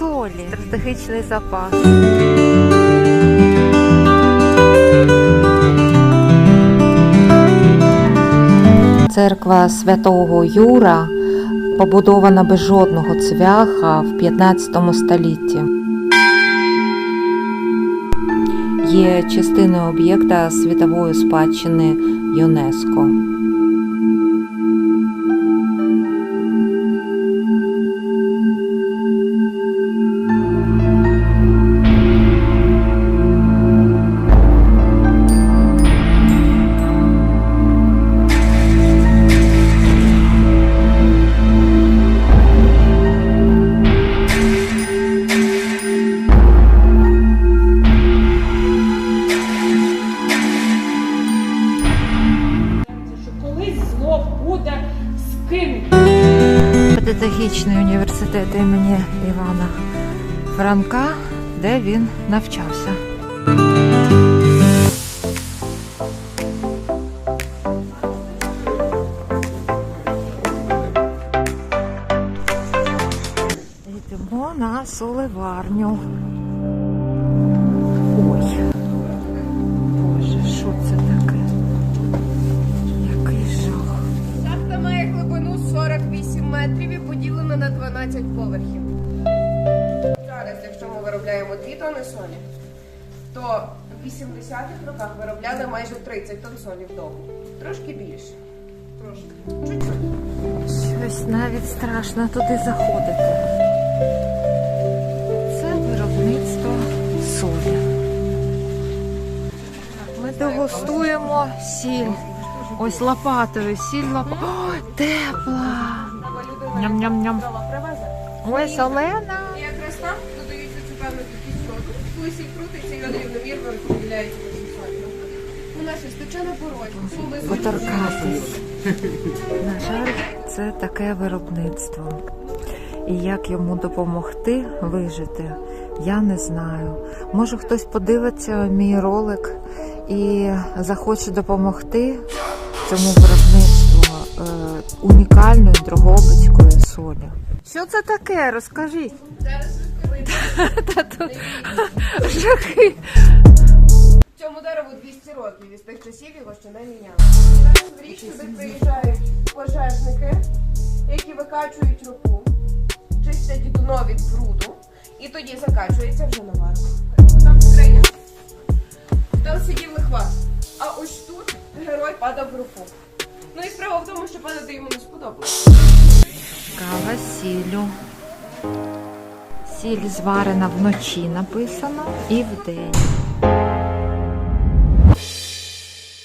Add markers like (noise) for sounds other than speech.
солі, стратегічний запас. Церква святого Юра побудована без жодного цвяха в 15 столітті. Є частиною об'єкта світової спадщини ЮНЕСКО. Педагогічний університет імені Івана Франка, де він навчався. Йдемо на соливарню. Метрів і поділена на 12 поверхів. Зараз, якщо ми виробляємо 2 тони солі, то в 80-х роках виробляли майже 30 тонн солі вдома. Трошки більше. Трошки. Чуть-чуть. Щось навіть страшно туди заходити. Це виробництво солі. Ми дегустуємо сіль. Ось лопатою, сіль лопа. Ой, тепла! Ням-ням-ням. Ой, солена. І якраз там додають цю певну кількість. Коли сіль крутиться, йод рівномірно розподіляється по всій солі. Вона на порозі. Ми Поторкатись. На жаль, це таке виробництво. І як йому допомогти вижити, я не знаю. Може хтось подивиться мій ролик і захоче допомогти цьому виробництву унікальної дрогобицької солі. Що це таке? Розкажіть. Зараз розповідаю. (laughs) Та тут жахи. Цьому дереву 200 років і з тих часів його ще не міняли. Зараз в річ сюди приїжджають пожежники, які викачують руку, чистять дно від бруду, і тоді закачується вже навар. Там Ну і справа в тому, що падати йому не сподобалося. Кава сілю. Сіль зварена вночі написано і вдень.